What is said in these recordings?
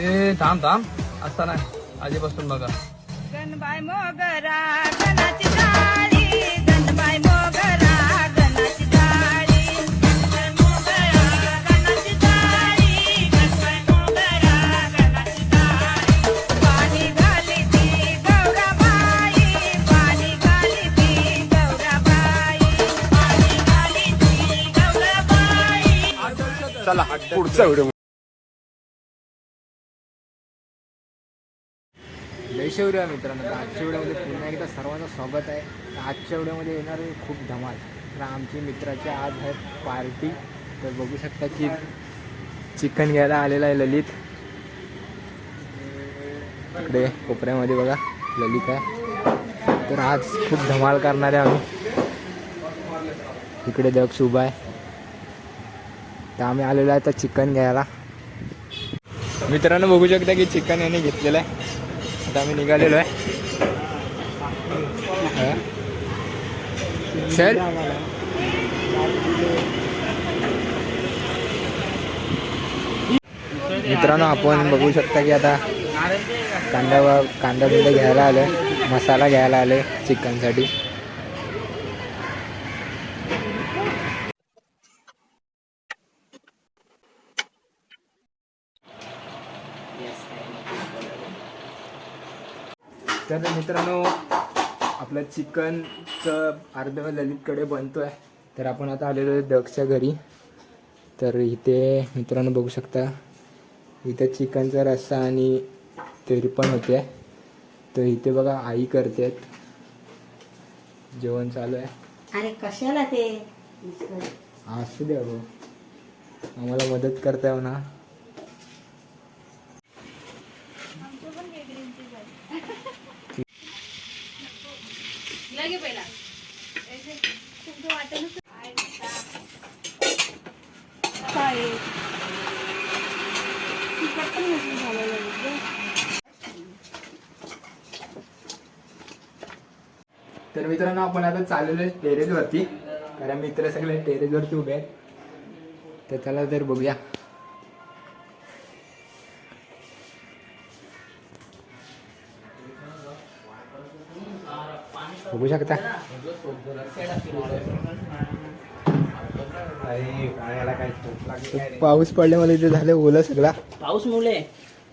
ते थांब थांब. असता नाही. आधीपासून बघा. गणबाई मोगरा गणाची जाळी गणबाई मोगरा गणाची गणबाई मोगरा गणाची गणबाई मोगरा गणाची पाणी घाली ती गौराबाई. पाणी घाली ती गौराबाई. पाणी घाली ती गौराबाई. चला पुढचा व्हिडिओ जय मित्रांनो तर आजच्या व्हिडिओमध्ये पुन्हा एकदा सर्वांचं स्वागत आहे. तर आजच्या व्हिडिओमध्ये येणार आहे खूप धमाल. तर आमची मित्राची आज आहे पार्टी. तर बघू शकता की चिकन घ्यायला आलेला आहे ललित. इकडे कोपऱ्यामध्ये बघा ललित आहे. तर आज खूप धमाल करणार आहे आम्ही. इकडे दक्ष उभा आहे. तर आम्ही आलेलो आहे तर चिकन घ्यायला. मित्रांनो बघू शकता की चिकन याने घेतलेलं आहे. आता आम्ही निघालेलो आहे. हा. चल. मित्रांनो आपण बघू शकता की आता कांदा कांदा बिंदा घ्यायला आलं मसाला घ्यायला आले चिकनसाठी. तर मित्रांनो आपलं चिकनचं अर्ध ललितकडे बनतो आहे तर आपण आता आलेलो आहे दक्षच्या घरी. तर इथे मित्रांनो बघू शकता इथे चिकनचा रस्सा आणि तेरी पण होते. तर इथे बघा आई करते. जेवण चालू आहे. अरे कशाला ते? असू द्या आम्हाला मदत करताय ना तर मित्रांनो आपण आता चाललेलो आहे टेरेसवरती. कारण मित्र सगळे टेरेसवरती उभे आहेत. तर चला तर बघूया. बघू शकता? पाऊस पडल्यामुळे इथे झालं ओलं सगळा. पाऊस मुले.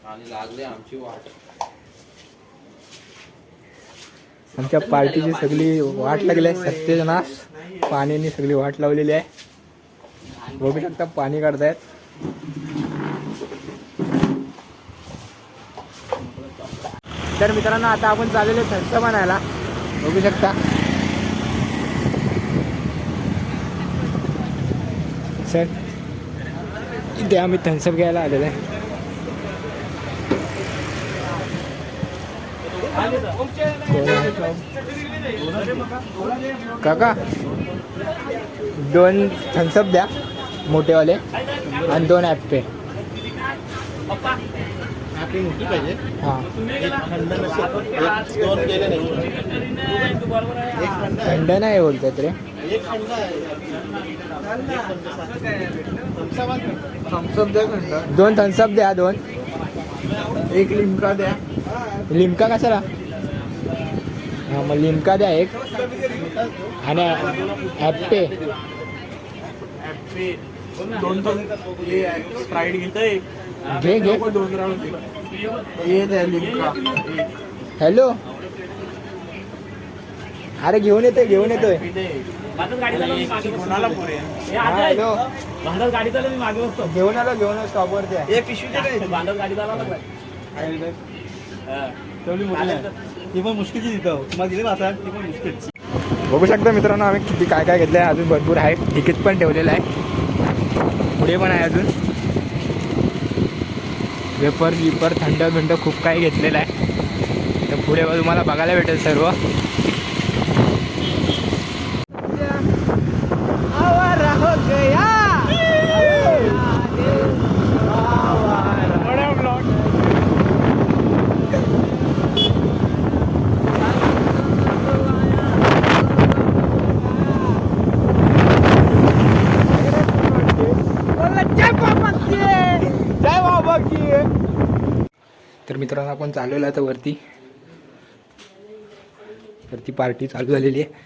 आणि लागले आमची वाट. आमच्या पार्टीची सगळी वाट लागली आहे सत्यनाश पाण्याने सगळी वाट लावलेली आहे. बघू शकता पाणी काढतायत. तर मित्रांनो आता आपण चाललेलो थंस बनायला. बघू शकता. सर इथे आम्ही थन्सअप घ्यायला आलेलो आहे. काका दोन थम्सअप द्या मोठेवाले आणि दोन ॲप्पे हां. थंड नाही बोलतात रे. थम्सअप दोन थम्सअप द्या दोन. एक लिमका द्या. लिमका कशाला? हां मग लिमका द्या एक. आणि ॲप्पे. दोन स्प्राईट घेतोय. घे घे. दोन राऊंड लिमका. हॅलो? अरे घेऊन येतोय घेऊन येतोय. भारतात गाडी गाडी चालवली मागे बसतो. घेऊन आलो घेऊन स्टॉपवरती आहे. हे पिशवी दे काय? भारतात गाडी चालवला ती पण मुश्किलची तिथं. तुम्हाला दिली आता ती पण मुश्किलची बघू शकता मित्रांनो आम्ही किती काय काय घेतलं आहे अजून भरपूर आहे. तिकीट पण ठेवलेलं आहे. पुढे पण आहे अजून. वेपर विपर थंड थंड खूप काही घेतलेलं आहे. तर पुढे तुम्हाला बघायला भेटेल सर्व जय बाबा की तर मित्रांनो आपण चालवलं आता वरती. वरती पार्टी चालू झालेली आहे.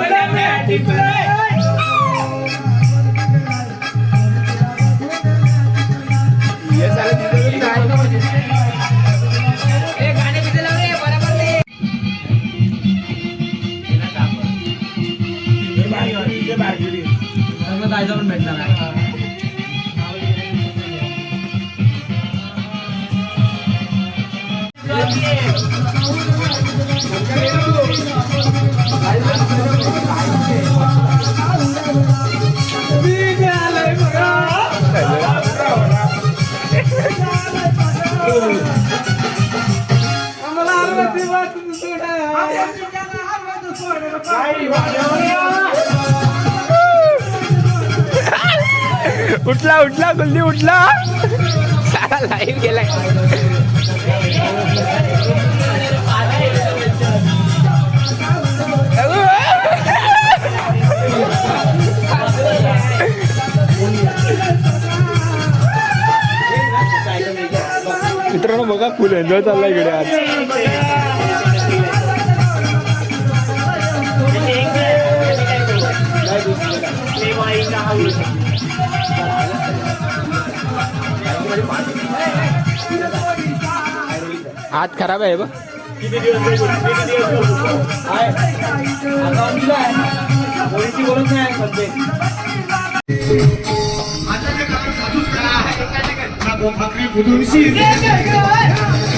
उठला उठला गुल्ली उठला. सारा लाईव्ह गेलाय एन्जॉय चाललाय इकडे आज. हात खराब आहे बघ.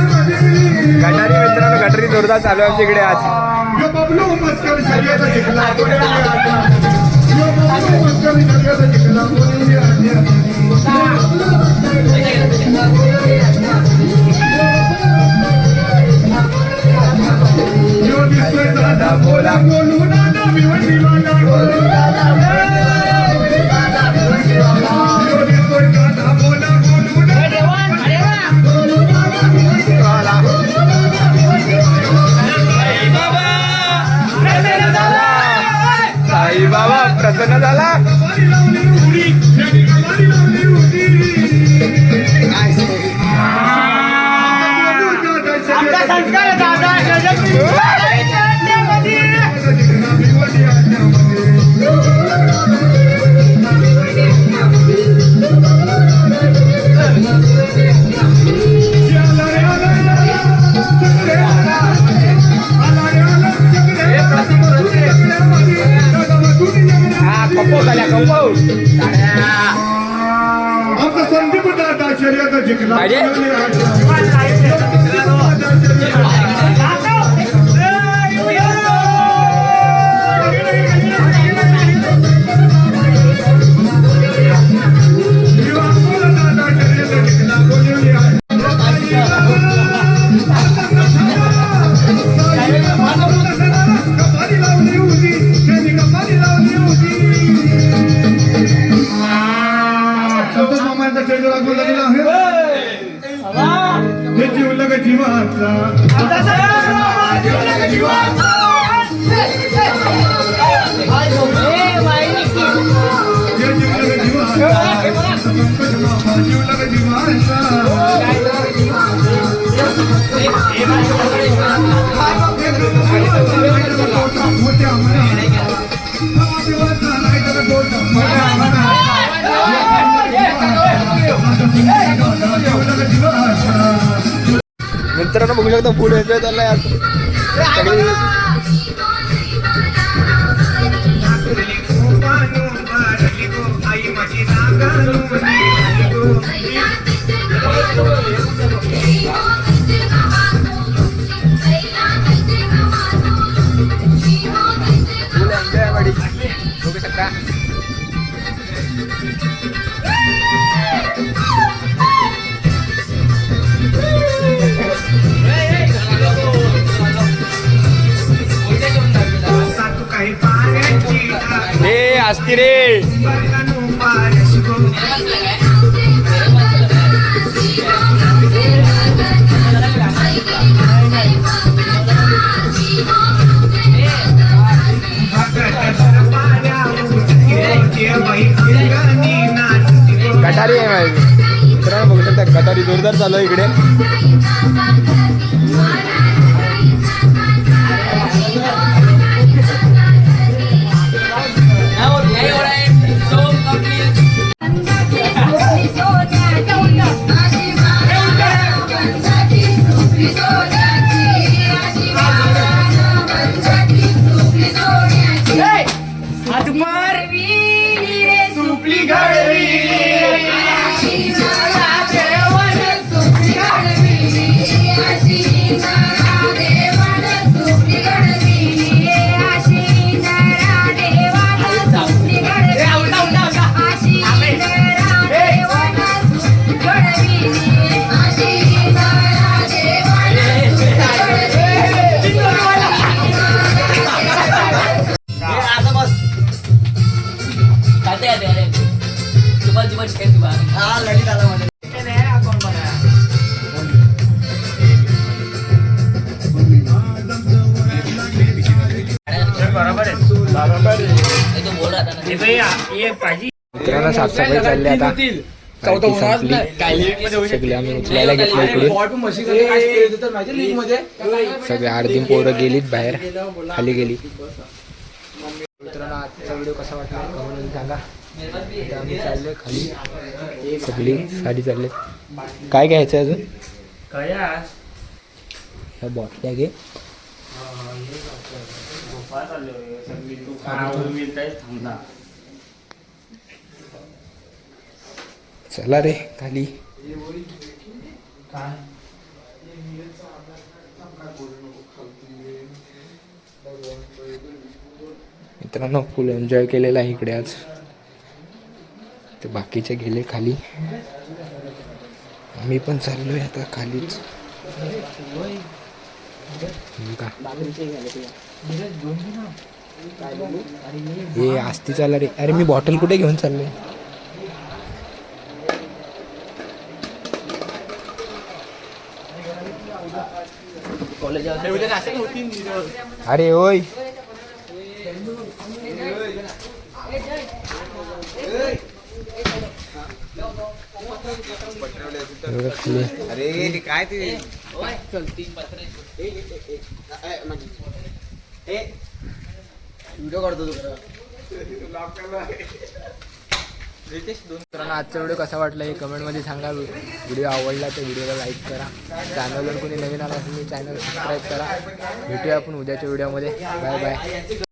गटारी मित्रांनो गटारी जोरदार चालू आहे आमच्या इकडे आज. जिंकला I'm Nana, Nana, Nana, Nana, Nana, Nana, Nana, Nana, Nana, Nana, Nana, Nana, शर्यत जिंकला मित्रांनो बघू शकता फूड एन्जॉय चाललाय आज. असती रे गटारी आहे माझी. मित्रांनो बघू शकता गटारी जोरदार चालू आहे इकडे. मित्रांनो साफसफाई चालली आता. संपली. सगळे आम्ही उचलायला घेतलं इकडे सगळे अर्धी पोरं गेलीत बाहेर. खाली गेली. मित्रांनो आजचा व्हिडिओ कसा वाटला कमेंट सांगा. आता आम्ही चाललोय खाली. सगळी साडी चालले काय घ्यायचं अजून? ह्या बॉटल्या घे चला रे खाली. मित्रांनो फुल एन्जॉय केलेला आहे इकडे आज. ते बाकीचे गेले खाली. आम्ही पण चाललोय आता खालीच. हे असते आस्ती चालला रे अरे मी बॉटल कुठे घेऊन चालले अरे ओय. अरे काय ते? व्हिडिओ काढतो तू मित्रांनो आजचा व्हिडिओ कसा वाटला हे कमेंटमध्ये सांगा. व्हिडिओ आवडला तर व्हिडिओला लाईक करा. चॅनलवर कोणी नवीन आला असेल चॅनल सबस्क्राईब करा. भेटूया आपण उद्याच्या व्हिडिओमध्ये बाय बाय